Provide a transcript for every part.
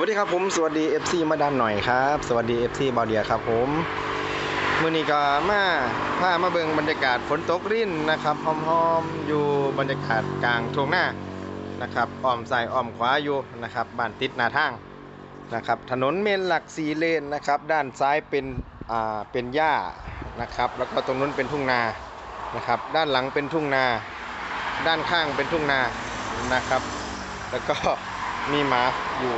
วัสดีครับผมสวัสดี FC มาดามหน่อยครับ สวัสดี FC บอเดียครับผมมื่อนี้ก็มาพามาเบิ่งบรรยากาศฝนตกรินนะครับหอมๆอยู่บรรยากาศกลางทุ่งหน้านะครับอ้อมซ้ายอ้อมขวาอยู่นะครับบ้านติดหน้าทางนะครับถนนเมนหลักสีเลนนะครับด้านซ้ายเป็นอ่าเป็นหญ้านะครับแล้วก็ตรงนู้นเป็นทุ่งนานะครับด้านหลังเป็นทุ่งนา ด้านข้างเป็นทุ่งนานะครับ แล้วก็มีหมาอยู่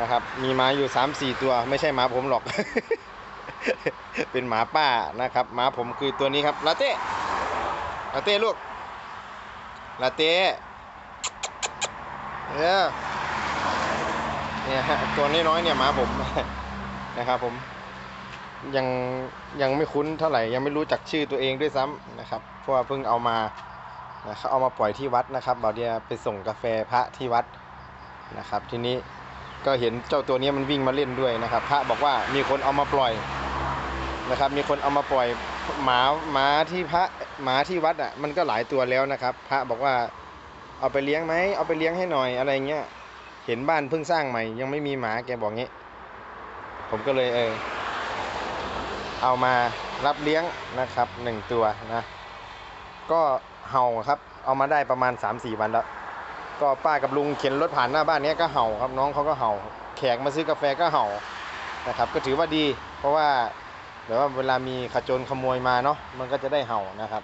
นะครับ มีหมาอยู่ 3 4 ตัวไม่ใช่หมาผมหรอก เป็นหมาป้านะครับหมาผมคือตัวนี้ครับลาเต้ลาเต้ลูกลาเต้เออเนี่ยฮะตัวน้อยๆเนี่ยหมาผมนะครับผมยังยังไม่คุ้นเท่าไหร่ยังไม่รู้จักชื่อตัวเองด้วยซ้ำนะครับเพราะว่าเพิ่งเอามานะครับเอามาปล่อยที่วัดนะครับบ่าวเดียไปส่งกาแฟพระที่วัดนะครับ ทีนี้ ก็เห็นเจ้าตัวนี้มันวิ่งมาเล่นด้วยนะครับ พระบอกว่ามีคนเอามาปล่อยนะครับ มีคนเอามาปล่อยหมาหมาที่พระหมาที่วัดอะมันก็หลายตัวแล้วนะครับ พระบอกว่าเอาไปเลี้ยงไหมเอาไปเลี้ยงให้หน่อยอะไรเงี้ยเห็นบ้านเพิ่งสร้างใหม่ ยังไม่มีหมาแกบอกงี้ ผมก็เลยเออเอามารับเลี้ยงนะครับหนึ่งตัวนะก็เห่าครับ เอามาได้ประมาณ 3-4 วันแล้ว ก็ป้ากับลุงเข็นรถผ่านหน้าบ้านนี้ก็เห่าครับน้องเขาก็เห่า แขกมาซื้อกาแฟก็เห่านะครับ ก็ถือว่าดี เพราะว่าเดี๋ยวว่าเวลามีขโจรขโมยมาเนาะมันก็จะได้เห่านะครับ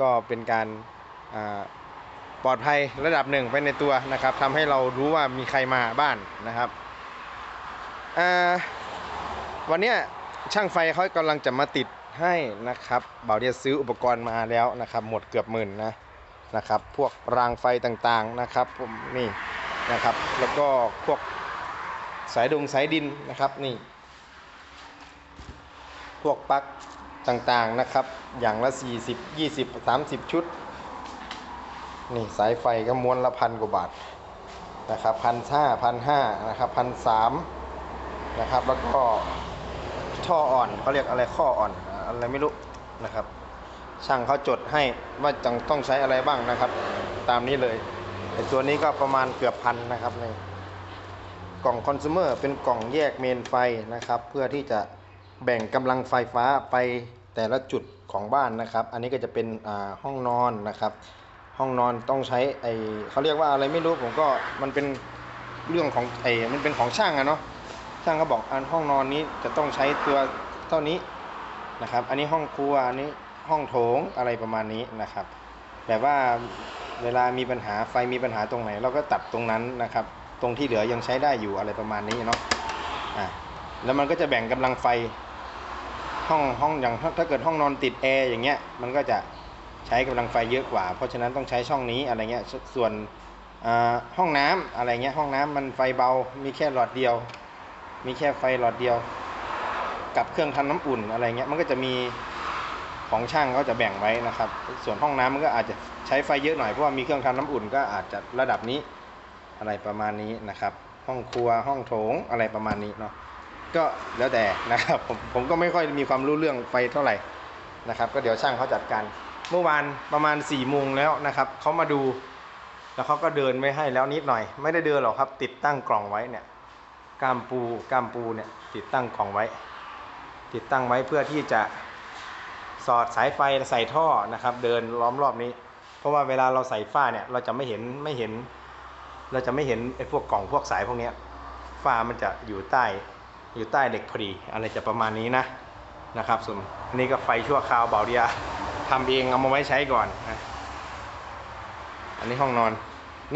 ก็เป็นการปลอดภัยระดับหนึ่งไปในตัวนะครับทำให้เรารู้ว่ามีใครมาบ้านนะครับวันนี้ช่างไฟเขากำลังจะมาติดให้นะครับเบาเดียซื้ออุปกรณ์มาแล้วนะครับ หมดเกือบหมื่นนะ นะครับ พวกรางไฟต่างๆนะครับผมนี่นะครับ แล้วก็พวกสายดงสายดินนะครับนี่ พวกปลั๊กต่างๆนะครับ อย่างละ 40 20 30 ชุด นี่สายไฟก็ม้วนละพันกว่าบาทนะครับพันห้าพันห้านะครับพันสามนะครับ แล้วก็ท่ออ่อนเขาเรียกอะไรข้ออ่อนอะไรไม่รู้นะครับ ช่างเขาจดให้ว่าจังต้องใช้อะไรบ้างนะครับ ตามนี้เลยไอตัวนี้ก็ประมาณเกือบพันนะครับในกล่องคอน sumer เป็นกล่องแยกเมนไฟนะครับ เพื่อที่จะแบ่งกำลังไฟฟ้าไปแต่ละจุดของบ้านนะครับ อันนี้ก็จะเป็นห้องนอนนะครับ ห้องนอนต้องใช้ไอเขาเรียกว่าอะไรไม่รู้ผมก็มันเป็นเรื่องของไอมันเป็นของช่างอะเนาะช่างเขาบอกอันห้องนอนนี้จะต้องใช้ตัวเท่านี้นะครับ อันนี้ห้องครัวอันนี้ ห้องโถงอะไรประมาณนี้นะครับแบบว่าเวลามีปัญหาไฟมีปัญหาตรงไหน เราก็ตัดตรงนั้นนะครับ ตรงที่เหลือยังใช้ได้อยู่อะไรประมาณนี้เนาะอะแล้วมันก็จะแบ่งกำลังไฟห้องห้องอย่างถ้าถ้าเกิดห้องนอนติดแอร์อย่างเงี้ยมันก็จะใช้กำลังไฟเยอะกว่า เพราะฉะนั้นต้องใช้ช่องนี้อะไรเงี้ยสส่วนอ่าห้องน้ำอะไรเงี้ยห้องน้ำมันไฟเบา มีแค่หลอดเดียว มีแค่ไฟหลอดเดียว กับเครื่องทำน้ำอุ่นอะไรเงี้ยมันก็จะมี ของช่างเขาจะแบ่งไว้นะครับ ส่วนห้องน้ำมันก็อาจจะใช้ไฟเยอะหน่อยเพราะว่ามีเครื่องทำน้ำอุ่นก็อาจจะระดับนี้อะไรประมาณนี้นะครับ ห้องครัวห้องโถงอะไรประมาณนี้เนาะก็แล้วแต่นะครับผมผมก็ไม่ค่อยมีความรู้เรื่องไฟเท่าไหร่นะครับ ก็เดี๋ยวช่างเขาจัดการเมื่อวานประมาณ4ี่โมงแล้วนะครับเขามาดูแล้วเขาก็เดินไว้ให้แล้วนิดหน่อย ไม่ได้เดินหรอกครับ ติดตั้งกล่องไว้เนี่ยกามปูกามปูเนี่ยติดตั้งกล่องไว้ ติดตั้งไว้เพื่อที่จะ สอดสายไฟใส่ท่อนะครับ เดินล้อมรอบนี้ เพราะว่าเวลาเราใส่ฝ้าเนี่ยเราจะไม่เห็นไม่เห็น เราจะไม่เห็นไอ้พวกกล่องพวกสายพวกนี้ฝ้ามันจะอยู่ใต้อยู่ใต้เหล็กพอดีอะไรจะประมาณนี้นะนะครับส่วนอันนี้ก็ไฟชั่วคราวเบาเดียทำเองเอามาไว้ใช้ก่อนนะอันนี้ห้องนอน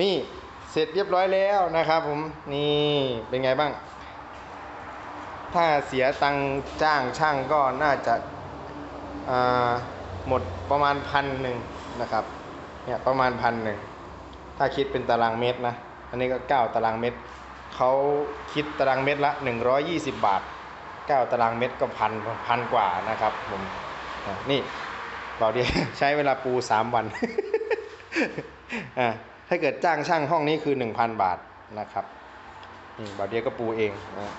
นี่เสร็จเรียบร้อยแล้วนะครับ ผมนี่เป็นไงบ้าง ถ้าเสียตังค์จ้างช่างก็น่าจะ หมดประมาณพันหนึ่งนะครับเนี่ยประมาณพันหนึ่งถ้าคิดเป็นตารางเมตรนะอันนี้ก็ 9 ตารางเมตรเขาคิดตารางเมตรละ 120 บาท 9 ตารางเมตรก็พันพันกว่านะครับผมนี่เราเดียใช้เวลาปู 3 วันอ่าถ้าเกิดจ้างช่างห้องนี้คือ 1,000 บาทนะครับนี่บาเดียก็ปูเองนะ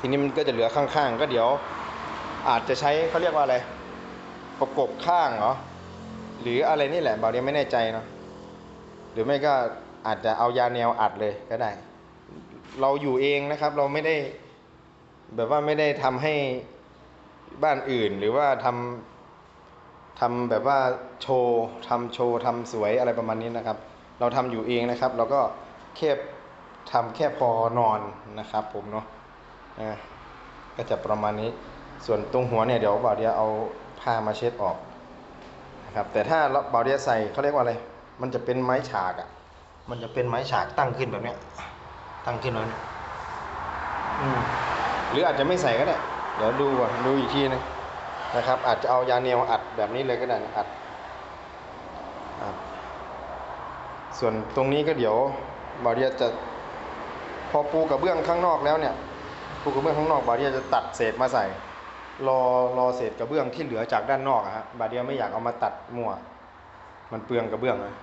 ทีนี้มันก็จะเหลือข้างๆ ก็เดี๋ยวอาจจะใช้เขาเรียกว่าอะไร ประกบข้างเหรอ หรืออะไรนี่แหละบาทเดียไม่แน่ใจเนาะหรือไม่ก็อาจจะเอายาแนวอัดเลยก็ได้ เราอยู่เองนะครับ เราไม่ได้แบบว่าไม่ได้ทำให้บ้านอื่น หรือว่าทำทำแบบว่าโชว์ทำโชว์ทำสวยอะไรประมาณนี้นะครับ เราทำอยู่เองนะครับ เราก็แค่ทำแค่พอนอนนะครับ ผมเนาะก็จะประมาณนี้ส่วนตรงหัวเนี่ยเดี๋ยวบ่าวเดียเอา ผ้ามาเช็ดออกนะครับแต่ถ้าบ่าเดียใส่เขาเรียกว่าอะไร มันจะเป็นไม้ฉากอะ่ะ มันจะเป็นไม้ฉากตั้งขึ้นแบบเนี้ย ตั้งขึ้นแล้วเนี่ยอืมหรืออาจจะไม่ใส่ก็ได้เดี๋ยวดูก่อนดูอีกทีนึงนะครับ อาจจะเอายาเนียวอัดแบบนี้เลยก็ได้นะอัดอัด ส่วนตรงนี้ก็เดี๋ยวบาเรียจะพอปูกระเบื้องข้างนอกแล้วเนี่ยปูกระเบื้องข้างนอกบาเรียจะตัดเศษมาใส่ รอรอเศษกระเบื้องที่เหลือจากด้านนอกอะฮะบาเรียไม่อยากเอามาตัดมั่วมันเปลืองกระเบื้องนะ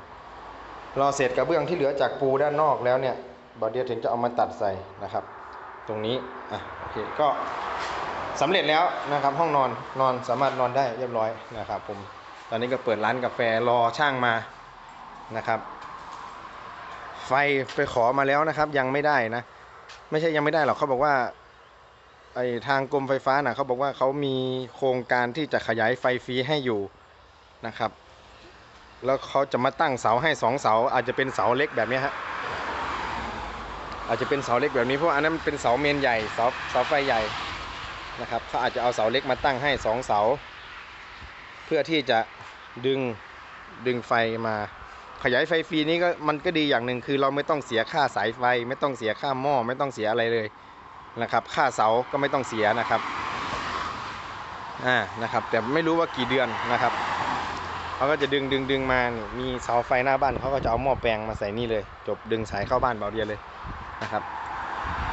รอเศษกระเบื้องที่เหลือจากปูด้านนอกแล้วเนี่ยบาเรียถึงจะเอามาตัดใส่นะครับ ตรงนี้อะโอเคก็สำเร็จแล้วนะครับห้องนอนนอนสามารถนอนได้เรียบร้อยนะครับผมตอนนี้ก็เปิดร้านกาแฟรอช่างมานะครับ ไฟไปขอมาแล้วนะครับยังไม่ได้นะ ไม่ใช่ยังไม่ได้หรอกเขาบอกว่า ไอทางกรมไฟฟ้านะเขาบอกว่าเขามีโครงการที่จะขยายไฟฟรีให้อยู่นะครับ แล้วเขาจะมาตั้งเสาให้สองเสา อาจจะเป็นเสาเล็กแบบนี้ฮะอาจจะเป็นเสาเล็กแบบนี้เพราะอันนั้นมันเป็นเสาเมนใหญ่เสาเสาไฟใหญ่นะครับเขาอาจจะเอาเสาเล็กมาตั้งให้สองเสา เพื่อที่จะดึงดึงไฟมาขยายไฟฟรีนี้ก็มันก็ดีอย่างหนึ่งคือเราไม่ต้องเสียค่าสายไฟ ไม่ต้องเสียค่าหม้อไม่ต้องเสียอะไรเลย นะครับค่าเสาก็ไม่ต้องเสียนะครับอ่านะครับแต่ไม่รู้ว่ากี่เดือนนะครับเขาก็จะดึงดึงดึงมานี่มีเสาไฟหน้าบ้านเขาก็จะเอาหม้อแปลงมาใส่นี่เลย จบดึงสายเข้าบ้านเบาเดียวเลยนะครับ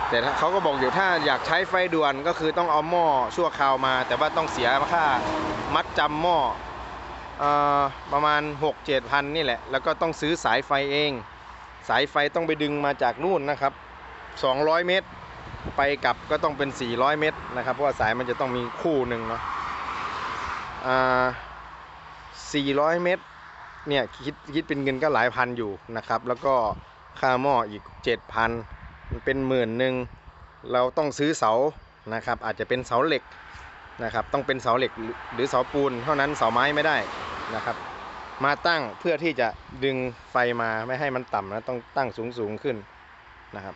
แต่เขาก็บอกอยู่ถ้าอยากใช้ไฟด่วนก็คือต้องเอาหม้อชั่วคราวมา แต่ว่าต้องเสียค่ามัดจำหม้ออประมาณ 6 7พันนี่แหละ แล้วก็ต้องซื้อสายไฟเอง สายไฟต้องไปดึงมาจากนู่นนะครับ 200 เมตร ไปกลับก็ต้องเป็น 400 เมตรนะครับ เพราะว่าสายมันจะต้องมีคู่หนึ่งเนาะอ่า400 เมตรเนี่ยคิดคิดเป็นเงินก็หลายพันอยู่นะครับ แล้วก็ค่าหม้ออีก 7,000มันเป็นหมื่นหนึ่งเราต้องซื้อเสานะครับ อาจจะเป็นเสาเหล็กนะครับ ต้องเป็นเสาเหล็กหรือเสาปูน เท่านั้นเสาไม้ไม่ได้นะครับ มาตั้งเพื่อที่จะดึงไฟมาไม่ให้มันต่ำนะต้องตั้งสูงสูงๆขึ้นนะครับ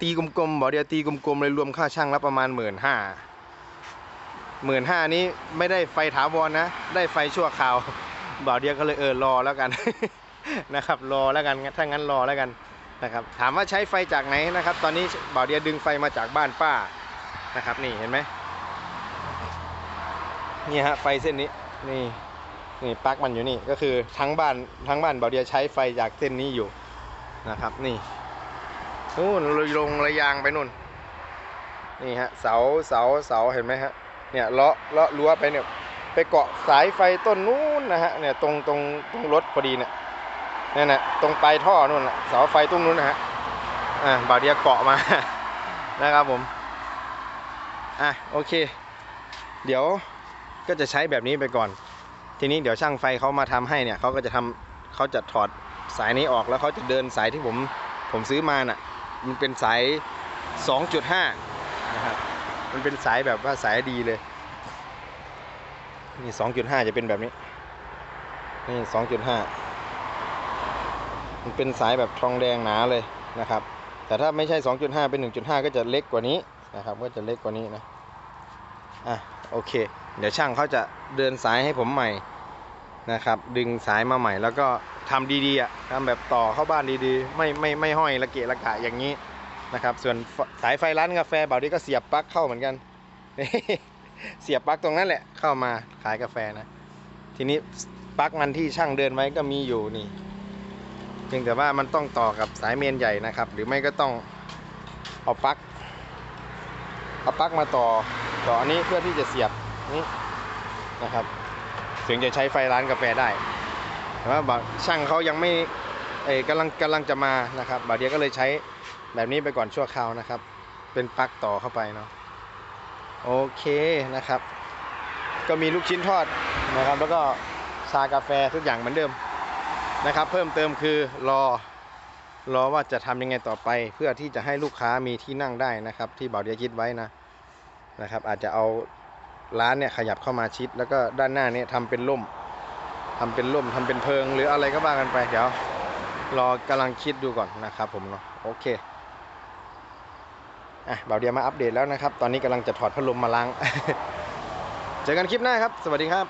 ตีกลมๆบอกเดียวตีกลมๆเลยรวมค่าช่างแล้วประมาณหมื่นห้าหมื่นห้านี้ไม่ได้ไฟถาวรนะ ได้ไฟชั่วคราวบ่าวเดียวก็เลยเออรอแล้วกันนะครับ รอแล้วกันถ้างั้นรอแล้วกันนะครับ ถามว่าใช้ไฟจากไหนนะครับ ตอนนี้บ่าวเดียดึงไฟมาจากบ้านป้านะครับนี่เห็นไหมนี่ฮะไฟเส้นนี้นี่นี่ปลั๊กมันอยู่นี่ก็คือทั้งบ้านทั้งบ้านบ่าวเดียใช้ไฟจากเส้นนี้อยู่นะครับ นี่ นู่นเลยลงระยางไปนู่น นี่ฮะเสาเสาเสาเห็นไหมฮะ เนี่ยเลาะเลาะรั้วไปเนี่ยไปเกาะสายไฟต้นนู้นนะฮะเนี่ยตรงตรงตรงรถพอดีเนี่ยนั่นนะตรงปลายท่อนู่นน่ะเสาไฟตรงนู้นนะฮะอ่าบาเดียเกาะมา นะครับผมอะโอเค เดี๋ยวก็จะใช้แบบนี้ไปก่อน ทีนี้เดี๋ยวช่างไฟเขามาทำให้เนี่ยเขาก็จะทำเขาจะถอดสายนี้ออกแล้วเขาจะเดินสายที่ผมผมซื้อมาน่ะ มันเป็นสาย 2.5 นะครับ มันเป็นสายแบบว่าสายดีเลย นี่ 2.5 จะเป็นแบบนี้ นี่ 2.5 มันเป็นสายแบบทองแดงหนาเลยนะครับ แต่ถ้าไม่ใช่ 2.5 เป็น 1.5 ก็จะเล็กกว่านี้นะครับ ก็จะเล็กกว่านี้นะ อะ โอเค เดี๋ยวช่างเขาจะเดินสายให้ผมใหม่นะครับ ดึงสายมาใหม่แล้วก็ ทำดีๆอะทำแบบต่อเข้าบ้านดีๆ ไม่ไม่ไม่ห้อยระเกะระกะอย่างนี้นะครับ ส่วนสายไฟร้านกาแฟเบาดีก็เสียบปลั๊กเข้าเหมือนกันเสียบปลั๊กตรงนั้นแหละเข้ามาขายกาแฟนะ ทีนี้ปลั๊กมันที่ช่างเดินไว้ก็มีอยู่นี่เพียงแต่ว่ามันต้องต่อกับสายเมนใหญ่นะครับ หรือไม่ก็ต้องเอาปลั๊กเอาปลั๊กมาต่อต่ออันนี้เพื่อที่จะเสียบนี้นะครับถึงจะใช้ไฟร้านกาแฟได้ แต่ว่าช่างเขายังไม่เอ้ยกำลังกำลังจะมานะครับบาเดียก็เลยใช้แบบนี้ไปก่อนชั่วคราวนะครับ เป็นปลั๊กต่อเข้าไปเนาะโอเคนะครับ ก็มีลูกชิ้นทอดนะครับ แล้วก็ชากาแฟทุกอย่างเหมือนเดิมนะครับ เพิ่มเติมคือรอรอว่าจะทำยังไงต่อไป เพื่อที่จะให้ลูกค้ามีที่นั่งได้นะครับ ที่บ่าวเดียคิดไว้นะนะครับ อาจจะเอาร้านเนี่ยขยับเข้ามาชิด แล้วก็ด้านหน้าเนี่ยทำเป็นร่ม ทำเป็นร่มทำเป็นเพิง หรืออะไรก็ว่ากันไป เดี๋ยวรอกำลังคิดดูก่อนนะครับผมเนาะโอเคอะบ่าวเดียมาอัปเดตแล้วนะครับ ตอนนี้กำลังจะถอดพัดลมมาล้าง เจอกันคลิปหน้าครับ สวัสดีครับ